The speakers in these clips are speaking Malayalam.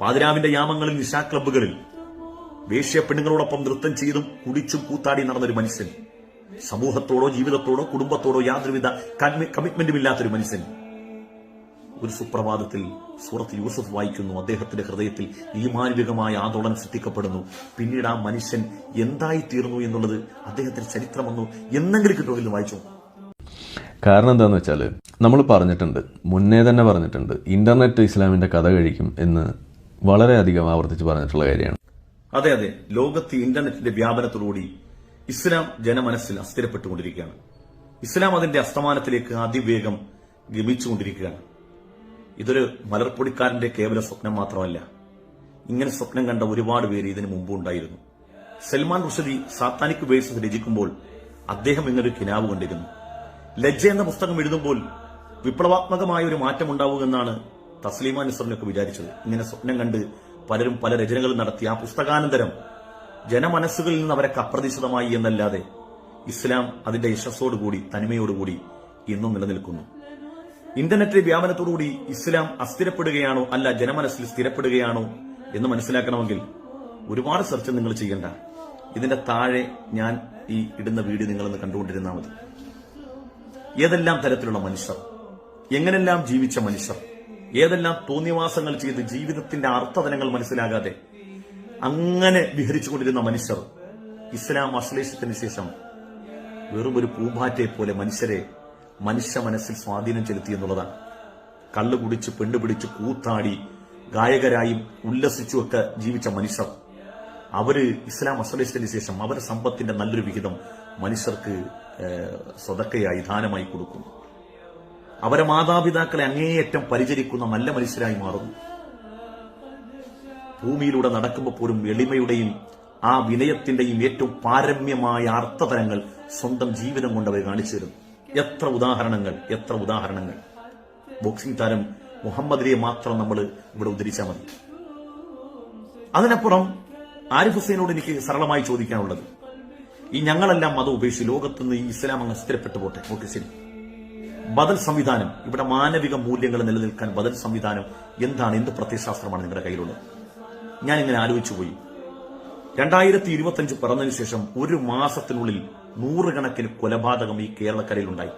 പാതിരാവിന്റെ യാമങ്ങളിൽ നിശാ ക്ലബ്ബുകളിൽ വേശ്യ പെണ്ണുങ്ങളോടൊപ്പം നൃത്തം ചെയ്തും കുടിച്ചും കൂത്താടി നടന്നൊരു മനുഷ്യൻ. സമൂഹത്തോടോ ജീവിതത്തോടോ കുടുംബത്തോടോ യാതൊരുവിധ കമ്മിറ്റ്മെന്റും ഇല്ലാത്തൊരു മനുഷ്യൻ. ഒരു സുപ്രഭാതത്തിൽ സൂറത്ത് യൂസഫ് വായിക്കുന്നു. അദ്ദേഹത്തിന്റെ ഹൃദയത്തിൽ ഈമാനുവികമായ ആന്തോളനം സൃഷ്ടിക്കപ്പെടുന്നു. പിന്നീട് ആ മനുഷ്യൻ എന്തായി തീർന്നു എന്നുള്ളത് അദ്ദേഹത്തിന്റെ ചരിത്രമെന്നു എന്നെങ്കിലും കിട്ടുമെന്ന് വായിച്ചു? കാരണം എന്താന്ന് വെച്ചാൽ നമ്മൾ പറഞ്ഞിട്ടുണ്ട് മുന്നേ തന്നെ പറഞ്ഞിട്ടുണ്ട് ഇന്റർനെറ്റ് ഇസ്ലാമിന്റെ കഥ കഴിക്കും എന്ന് വളരെയധികം ആവർത്തിച്ച് പറഞ്ഞിട്ടുള്ള കാര്യമാണ്. അതെ അതെ. ലോകത്ത് ഇന്റർനെറ്റിന്റെ വ്യാപനത്തോടുകൂടി ഇസ്ലാം ജനമനസ്സിൽ അസ്ഥിരപ്പെട്ടുകൊണ്ടിരിക്കുകയാണ്. ഇസ്ലാം അതിന്റെ അസ്തമാനത്തിലേക്ക് അതിവേഗം ഗമിച്ചുകൊണ്ടിരിക്കുകയാണ്. ഇതൊരു മലർപ്പൊടിക്കാരന്റെ കേവല സ്വപ്നം മാത്രമല്ല. ഇങ്ങനെ സ്വപ്നം കണ്ട ഒരുപാട് പേര് ഇതിനു മുമ്പ് ഉണ്ടായിരുന്നു. സൽമാൻ റുഷദി സാത്താനിക് വേഴ്സസ് രചിക്കുമ്പോൾ അദ്ദേഹം ഇങ്ങനൊരു കിനാവ് കണ്ടിരുന്നു. ലജ്ജ എന്ന പുസ്തകം എഴുതുമ്പോൾ വിപ്ലവാത്മകമായ ഒരു മാറ്റം ഉണ്ടാവുമെന്നാണ് തസ്ലീമ നിസറിനൊക്കെ വിചാരിച്ചത്. ഇങ്ങനെ സ്വപ്നം കണ്ട് പലരും പല രചനകൾ നടത്തി ആ പുസ്തകാനന്തരം ജനമനസ്സുകളിൽ നിന്ന് അവരെ അപ്രതീക്ഷിതമായി എന്നല്ലാതെ ഇസ്ലാം അതിന്റെ യശസ്സോടുകൂടി തനിമയോടുകൂടി ഇന്നും നിലനിൽക്കുന്നു. ഇന്റർനെറ്റ് വ്യാപനത്തോടുകൂടി ഇസ്ലാം അസ്ഥിരപ്പെടുകയാണോ അല്ല ജനമനസ്സിൽ സ്ഥിരപ്പെടുകയാണോ എന്ന് മനസ്സിലാക്കണമെങ്കിൽ ഒരുപാട് സെർച്ച് നിങ്ങൾ ചെയ്യണ്ട. ഇതിന്റെ താഴെ ഞാൻ ഈ ഇടുന്ന വീഡിയോ നിങ്ങളൊന്ന് കണ്ടുകൊണ്ടിരുന്നാൽ മതി. ഏതെല്ലാം തരത്തിലുള്ള മനുഷ്യർ? എങ്ങനെല്ലാം ജീവിച്ച മനുഷ്യർ? ഏതെല്ലാം തോന്നിവാസങ്ങൾ ചെയ്ത് ജീവിതത്തിന്റെ അർത്ഥതലങ്ങൾ മനസ്സിലാകാതെ അങ്ങനെ വിഹരിച്ചുകൊണ്ടിരുന്ന മനുഷ്യർ ഇസ്ലാം അശ്ലേഷത്തിന് ശേഷം വെറും ഒരു പൂമ്പാറ്റയെ പോലെ മനുഷ്യരെ മനുഷ്യ മനസ്സിൽ സ്വാധീനം ചെലുത്തി എന്നുള്ളതാണ്. കള്ളു കുടിച്ച് പെണ്ണുപിടിച്ച് കൂത്താടി ഗായകരായും ഉല്ലസിച്ചുമൊക്കെ ജീവിച്ച മനുഷ്യർ. അവർ ഇസ്ലാം അശ്ലേഷത്തിന് ശേഷം അവരുടെ സമ്പത്തിന്റെ നല്ലൊരു വിഹിതം മനുഷ്യർക്ക് സ്വതക്കയായി ദാനമായി കൊടുക്കുന്നു. അവരെ മാതാപിതാക്കളെ അങ്ങേയറ്റം പരിചരിക്കുന്ന നല്ല മനുഷ്യരായി മാറുന്നു. ഭൂമിയിലൂടെ നടക്കുമ്പോൾ പോലും എളിമയുടെയും ആ വിനയത്തിന്റെയും ഏറ്റവും പാരമ്യമായ അർത്ഥതലങ്ങൾ സ്വന്തം ജീവിതം കൊണ്ട് അവർ കാണിച്ചു തരുന്നു എത്ര ഉദാഹരണങ്ങൾ എത്ര ഉദാഹരണങ്ങൾ. ബോക്സിംഗ് താരം മുഹമ്മദ് അലിയെ മാത്രം നമ്മൾ ഇവിടെ ഉദ്ധരിച്ചാൽ മതി. അതിനപ്പുറം ആരിഫ് ഹുസൈനോട് എനിക്ക് സരളമായി ചോദിക്കാനുള്ളത്. ഈ ഞങ്ങളെല്ലാം മതം ഉപേക്ഷിച്ച് ലോകത്തുനിന്ന് ഈ ഇസ്ലാം അങ്ങ് സ്ഥിരപ്പെട്ടു പോട്ടെ. ഓക്കെ ശരി. ബദൽ സംവിധാനം ഇവിടെ മാനവിക മൂല്യങ്ങൾ നിലനിൽക്കാൻ ബദൽ സംവിധാനം എന്താണ് എന്ത് പ്രത്യയശാസ്ത്രമാണ് നിങ്ങളുടെ കയ്യിലുള്ളത്? ഞാൻ ഇങ്ങനെ ആലോചിച്ചു പോയി രണ്ടായിരത്തി ഇരുപത്തിയഞ്ച് പിറന്നതിന് ശേഷം ഒരു മാസത്തിനുള്ളിൽ നൂറുകണക്കിന് കൊലപാതകം ഈ കേരളക്കരയിലുണ്ടായി.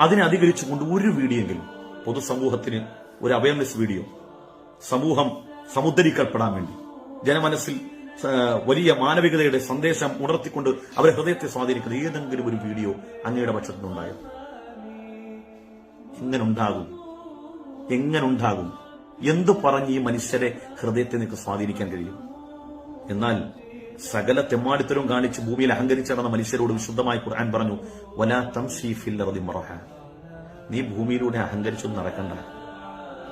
അതിനെ അധികരിച്ചുകൊണ്ട് ഒരു വീഡിയോയെങ്കിലും പൊതുസമൂഹത്തിന് ഒരു അവയർനെസ് വീഡിയോ സമൂഹം സമുദ്ധരിക്കപ്പെടാൻ വേണ്ടി ജനമനസ്സിൽ വലിയ മാനവികതയുടെ സന്ദേശം ഉണർത്തിക്കൊണ്ട് അവരെ ഹൃദയത്തെ സ്വാധീനിക്കുന്ന ഏതെങ്കിലും ഒരു വീഡിയോ അങ്ങയുടെ പക്ഷത്തുനിന്നുണ്ടായോ? എങ്ങനെ ഉണ്ടാകും എങ്ങനെ ഉണ്ടാകും എന്തു പറഞ്ഞ് ഈ മനുഷ്യരെ ഹൃദയത്തെ നിനക്ക് സ്വാധീനിക്കാൻ കഴിയും? എന്നാൽ സകല തെമ്മാടിത്തരവും കാണിച്ച് ഭൂമിയിൽ അഹങ്കരിച്ച് നടന്ന മനുഷ്യരോട് വിശുദ്ധമായി ഖുർആൻ പറഞ്ഞു വലാ നീ ഭൂമിയിലൂടെ അഹങ്കരിച്ചൊന്നും നടക്കണ്ട.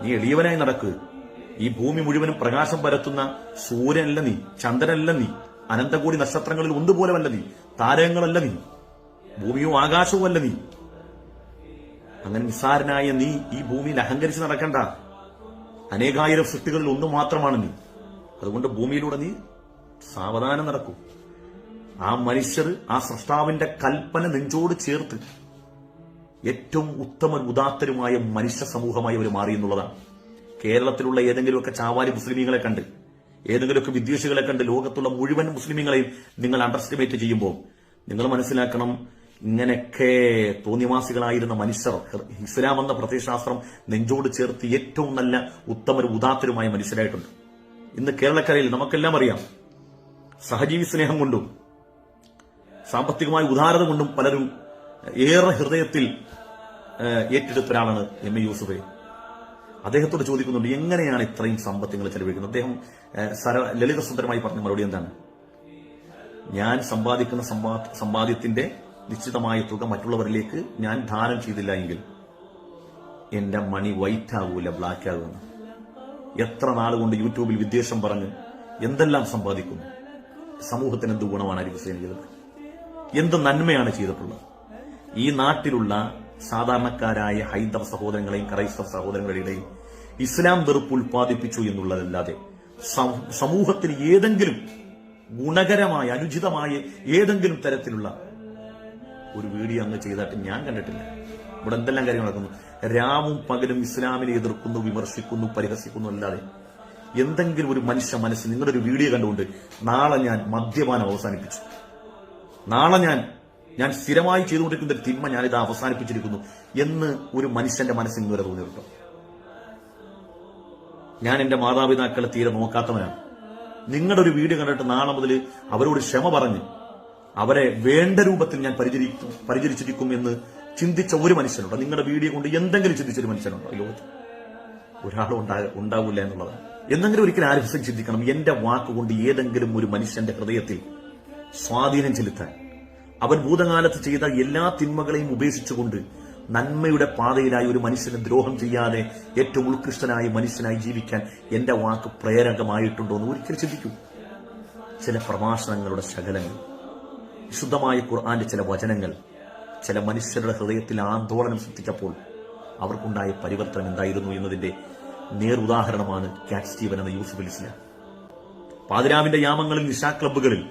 നീ എളിയവനായി നടക്ക്. ഈ ഭൂമി മുഴുവനും പ്രകാശം പരത്തുന്ന സൂര്യനല്ല നീ ചന്ദ്രനല്ല നീ അനന്തകോടി നക്ഷത്രങ്ങളിൽ ഒന്നുപോലെയല്ല നീ താരങ്ങളല്ല നീ ഭൂമിയും ആകാശവും അല്ല നീ. അങ്ങനെ നിസ്സാരനായ നീ ഈ ഭൂമിയിൽ അഹങ്കരിച്ച് നടക്കണ്ട. അനേകായിരം സൃഷ്ടികളിൽ ഒന്ന് മാത്രമാണ് നീ. അതുകൊണ്ട് ഭൂമിയിലൂടെ നീ സാവധാനം നടക്കൂ. ആ മനുഷ്യർ ആ സൃഷ്ടാവിന്റെ കൽപ്പന നെഞ്ചോട് ചേർത്ത് ഏറ്റവും ഉത്തമ ഉദാത്തരുമായ മനുഷ്യ സമൂഹമായി അവർ മാറി എന്നുള്ളതാണ് കേരളത്തിലുള്ള ഏതെങ്കിലുമൊക്കെ ചാവാലി മുസ്ലിമീങ്ങളെ കണ്ട് ഏതെങ്കിലുമൊക്കെ വിദ്വേഷികളെ കണ്ട് ലോകത്തുള്ള മുഴുവൻ മുസ്ലിമീങ്ങളെയും നിങ്ങൾ അണ്ടർസ്റ്റിമേറ്റ് ചെയ്യുമ്പോൾ നിങ്ങൾ മനസ്സിലാക്കണം ഇങ്ങനെയൊക്കെ തോന്നിവാസികളായിരുന്ന മനുഷ്യർ ഇസ്ലാം എന്ന പ്രത്യയശാസ്ത്രം നെഞ്ചോട് ചേർത്ത് ഏറ്റവും നല്ല ഉത്തമരും ഉദാത്തരുമായ മനുഷ്യരായിട്ടുണ്ട്. ഇന്ന് കേരളക്കരയിൽ നമുക്കെല്ലാം അറിയാം സഹജീവി സ്നേഹം കൊണ്ടും സാമ്പത്തികമായ ഉദാരത കൊണ്ടും പലരും ഏറെ ഹൃദയത്തിൽ ഏറ്റെടുത്തൊരാളാണ് എം എ യൂസുഫ്. അദ്ദേഹത്തോട് ചോദിക്കുന്നുണ്ട് എങ്ങനെയാണ് ഇത്രയും സമ്പത്തുകൾ ചെലവഴിക്കുന്നത്? അദ്ദേഹം സര ലളിതസുന്ദരമായി പറഞ്ഞ മറുപടി എന്താണ്? ഞാൻ സമ്പാദിക്കുന്ന സമ്പാ- സമ്പാദ്യത്തിന്റെ നിശ്ചിതമായ തുക മറ്റുള്ളവരിലേക്ക് ഞാൻ ദാനം ചെയ്തില്ല എങ്കിൽ എന്റെ മണി വൈറ്റ് ആകൂല ബ്ലാക്ക് ആകുമെന്ന്. എത്ര നാളുകൊണ്ട് യൂട്യൂബിൽ വിദ്വേഷം പറഞ്ഞ് എന്തെല്ലാം സമ്പാദിക്കുന്നു സമൂഹത്തിന് എന്ത് ഗുണമാണ് അരി ഹുസൈൻ ചെയ്തത്? എന്ത് നന്മയാണ് ചെയ്തിട്ടുള്ളത്? ഈ നാട്ടിലുള്ള സാധാരണക്കാരായ ഹൈന്ദവ സഹോദരങ്ങളെയും ക്രൈസ്തവ സഹോദരങ്ങളുടെയും ഇസ്ലാം വെറുപ്പ് ഉൽപ്പാദിപ്പിച്ചു എന്നുള്ളതല്ലാതെ സമൂഹത്തിൽ ഏതെങ്കിലും ഗുണകരമായ അനുചിതമായ ഏതെങ്കിലും തരത്തിലുള്ള ഒരു വീഡിയോ അങ്ങ് ചെയ്തിട്ട് ഞാൻ കണ്ടിട്ടില്ല. ഇവിടെ എന്തെല്ലാം കാര്യങ്ങൾ നടക്കുന്നു? രാവും പകലും ഇസ്ലാമിനെ എതിർക്കുന്നു വിമർശിക്കുന്നു പരിഹസിക്കുന്നു അല്ലാതെ എന്തെങ്കിലും ഒരു മനുഷ്യ മനസ്സ് നിങ്ങളുടെ ഒരു വീഡിയോ കണ്ടുകൊണ്ട് നാളെ ഞാൻ മദ്യപാനം അവസാനിപ്പിച്ചു. നാളെ ഞാൻ ഞാൻ സ്ഥിരമായി ചെയ്തുകൊണ്ടിരിക്കുന്ന ഒരു തിന്മ ഞാനിത് അവസാനിപ്പിച്ചിരിക്കുന്നു എന്ന് ഒരു മനുഷ്യന്റെ മനസ്സിൽ നിന്ന് വരെ തോന്നിയിട്ടുണ്ടോ. ഞാൻ എന്റെ മാതാപിതാക്കളെ തീരെ നോക്കാത്തവനാണ്. നിങ്ങളുടെ ഒരു വീഡിയോ കണ്ടിട്ട് നാളെ മുതൽ അവരോട് ക്ഷമ പറഞ്ഞ് അവരെ വേണ്ട രൂപത്തിൽ ഞാൻ പരിചരിക്കും പരിചരിച്ചിരിക്കും എന്ന് ചിന്തിച്ച ഒരു മനുഷ്യനുണ്ടോ. നിങ്ങളുടെ വീഡിയോ കൊണ്ട് എന്തെങ്കിലും ചിന്തിച്ചൊരു മനുഷ്യനുണ്ടോ? ലോകത്ത് ഒരാളും ഉണ്ടാ ഉണ്ടാവില്ല എന്നുള്ളതാണ്. എന്തെങ്കിലും ഒരിക്കലും ആരും ചിന്തിക്കണം. എന്റെ വാക്കുകൊണ്ട് ഏതെങ്കിലും ഒരു മനുഷ്യന്റെ ഹൃദയത്തിൽ സ്വാധീനം ചെലുത്താൻ അവൻ ഭൂതകാലത്ത് ചെയ്ത എല്ലാ തിന്മകളെയും ഉപേക്ഷിച്ചുകൊണ്ട് നന്മയുടെ പാതയിലായി ഒരു മനുഷ്യനെ ദ്രോഹം ചെയ്യാതെ ഏറ്റവും ഉത്കൃഷ്ടനായ മനുഷ്യനായി ജീവിക്കാൻ എന്റെ വാക്ക് പ്രേരകമായിട്ടുണ്ടോ എന്ന് ഒരിക്കലും ചിന്തിക്കൂ. ചില പ്രഭാഷണങ്ങളുടെ ശകലങ്ങൾ വിശുദ്ധമായ ഖുർആന്റെ ചില വചനങ്ങൾ ചില മനുഷ്യരുടെ ഹൃദയത്തിൽ ആന്തോളനം സൃഷ്ടിച്ചപ്പോൾ അവർക്കുണ്ടായ പരിവർത്തനം എന്തായിരുന്നു എന്നതിന്റെ നേരുദാഹരണമാണ് കാറ്റ് സ്റ്റീവൻ എന്ന യൂസുഫ് ഇസ്ലാം പാതിരാവിന്റെ യാമങ്ങളിൽ നിശാ ക്ലബ്ബുകളിൽ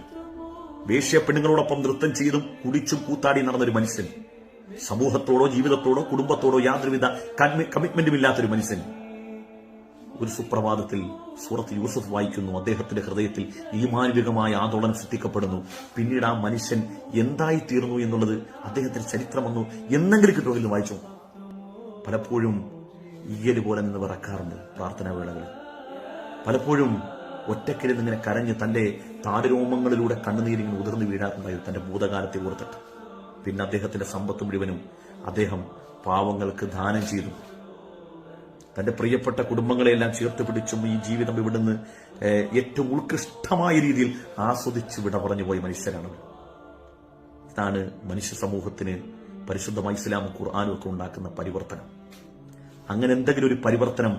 വേശ്യ പെണ്ണുങ്ങളോടൊപ്പം നൃത്തം ചെയ്തും കുടിച്ചും കൂത്താടി നടന്നൊരു മനുഷ്യൻ. സമൂഹത്തോടോ ജീവിതത്തോടോ കുടുംബത്തോടോ യാതൊരുവിധ കമ്മി- കമ്മിറ്റ്മെന്റും ഇല്ലാത്തൊരു മനുഷ്യൻ. ഒരു സുപ്രഭാതത്തിൽ സൂറത്ത് യൂസഫ് വായിക്കുന്നു. അദ്ദേഹത്തിന്റെ ഹൃദയത്തിൽ ഈമാനുവികമായ ആന്തോളനം സൃഷ്ടിക്കപ്പെടുന്നു. പിന്നീട് ആ മനുഷ്യൻ എന്തായി തീർന്നു എന്നുള്ളത് അദ്ദേഹത്തിന്റെ ചരിത്രം വന്നു. എന്നെങ്കിലും കിട്ടുമെന്ന് വായിച്ചു? പലപ്പോഴും ഈയൽ പോലെ നിന്ന് വിറക്കാറുണ്ട് പ്രാർത്ഥനാ വേളകളിൽ പലപ്പോഴും ഒറ്റക്കിരുന്ന് ഇങ്ങനെ കരഞ്ഞ് തന്റെ താരരോമങ്ങളിലൂടെ കണ്ണുനീരിങ്ങനെ ഉതിർന്നു വീഴാറുണ്ടായിരുന്നു തന്റെ ഭൂതകാലത്തെ ഓർത്തിട്ട്. പിന്നെ അദ്ദേഹത്തിന്റെ സമ്പത്ത് മുഴുവനും അദ്ദേഹം പാവങ്ങൾക്ക് ദാനം ചെയ്തു. തന്റെ പ്രിയപ്പെട്ട കുടുംബങ്ങളെല്ലാം ചേർത്ത് പിടിച്ചും ഈ ജീവിതം ഇവിടുന്ന് ഏറ്റവും ഉത്കൃഷ്ടമായ രീതിയിൽ ആസ്വദിച്ച് വിട പറഞ്ഞു പോയ മനുഷ്യരാണ്. ഇതാണ് മനുഷ്യ സമൂഹത്തിന് പരിശുദ്ധമായ ഇസ്ലാമും ഖുർആാനും ഒക്കെ ഉണ്ടാക്കുന്ന പരിവർത്തനം. അങ്ങനെ എന്തെങ്കിലും ഒരു പരിവർത്തനം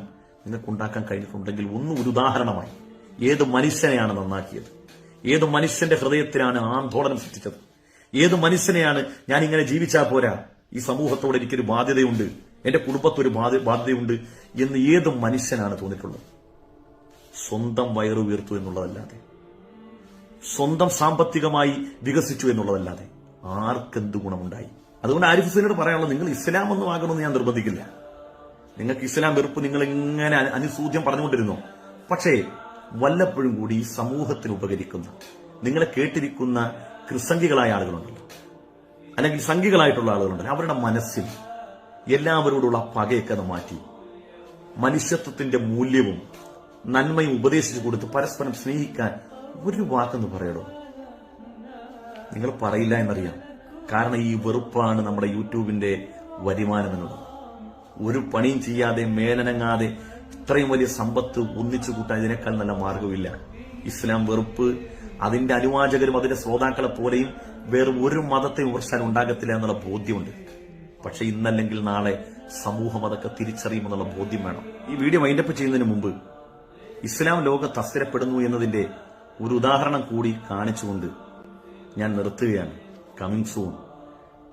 നിങ്ങൾക്ക് ഉണ്ടാക്കാൻ കഴിഞ്ഞിട്ടുണ്ടെങ്കിൽ ഒന്നും ഒരു ഉദാഹരണമായി. ഏത് മനുഷ്യനെയാണ് നന്നാക്കിയത്? ഏത് മനുഷ്യന്റെ ഹൃദയത്തിലാണ് ആന്തോളനം സൃഷ്ടിച്ചത്? ഏത് മനുഷ്യനെയാണ് ഞാൻ ഇങ്ങനെ ജീവിച്ചാൽ പോരാ? ഈ സമൂഹത്തോട് എനിക്കൊരു ബാധ്യതയുണ്ട്. എന്റെ കുടുംബത്തൊരു ബാധ്യ- ബാധ്യതയുണ്ട് എന്ന് ഏത് മനുഷ്യനാണ് തോന്നിയിട്ടുള്ളത്? സ്വന്തം വയറു ഉയർത്തു എന്നുള്ളതല്ലാതെ. സ്വന്തം സാമ്പത്തികമായി വികസിച്ചു എന്നുള്ളതല്ലാതെ. ആർക്കെന്ത് ഗുണമുണ്ടായി? അതുകൊണ്ട് ആരിഫ് ഹുസൈനോട് പറയാനുള്ളത് നിങ്ങൾ ഇസ്ലാം ഒന്നും ആകണമെന്ന് ഞാൻ നിർബന്ധിക്കില്ല. നിങ്ങൾക്ക് ഇസ്ലാം വെറുപ്പ് നിങ്ങൾ ഇങ്ങനെ അനുസൂചം പറഞ്ഞുകൊണ്ടിരുന്നു? പക്ഷേ വല്ലപ്പോഴും കൂടി ഈ സമൂഹത്തിന് ഉപകരിക്കുന്ന. നിങ്ങളെ കേട്ടിരിക്കുന്ന ക്രിസംഗികളായ ആളുകളുണ്ടല്ലോ. അല്ലെങ്കിൽ സംഘികളായിട്ടുള്ള ആളുകളുണ്ടല്ലോ. അവരുടെ മനസ്സിൽ എല്ലാവരോടുള്ള പകയൊക്കെ അത് മാറ്റി. മനുഷ്യത്വത്തിന്റെ മൂല്യവും നന്മയും ഉപദേശിച്ചു കൊടുത്ത് പരസ്പരം സ്നേഹിക്കാൻ ഒരു വാക്കെന്ന് പറയടോ. നിങ്ങൾ പറയില്ല എന്നറിയാം. കാരണം ഈ വെറുപ്പാണ് നമ്മുടെ യൂട്യൂബിന്റെ വരുമാനം എന്നുള്ളത്. ഒരു പണിയും ചെയ്യാതെ മേലനങ്ങാതെ ഇത്രയും വലിയ സമ്പത്ത് ഒന്നിച്ചു കൂട്ടാൻ ഇതിനേക്കാൾ നല്ല മാർഗമില്ല ഇസ്ലാം വെറുപ്പ് അതിന്റെ അനുവാചകരും അതിന്റെ ശ്രോതാക്കളെ പോലെയും വേറെ ഒരു മതത്തെ വിമർശനം ഉണ്ടാകത്തില്ല എന്നുള്ള ബോധ്യമുണ്ട്. പക്ഷെ ഇന്നല്ലെങ്കിൽ നാളെ സമൂഹം അതൊക്കെ തിരിച്ചറിയുമെന്നുള്ള ബോധ്യം വേണം. ഈ വീഡിയോ മൈൻഡപ്പ് ചെയ്യുന്നതിന് മുമ്പ് ഇസ്ലാം ലോകത്ത് അസ്ഥിരപ്പെടുന്നു എന്നതിന്റെ ഒരു ഉദാഹരണം കൂടി കാണിച്ചുകൊണ്ട് ഞാൻ നിർത്തുകയാണ്. കമ്മിങ് സൂൺ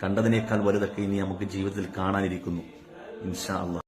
കണ്ടതിനേക്കാൾ വലുതൊക്കെ ഇനി നമുക്ക് ജീവിതത്തിൽ കാണാനിരിക്കുന്നു. ഇൻഷാ അള്ളാഹ്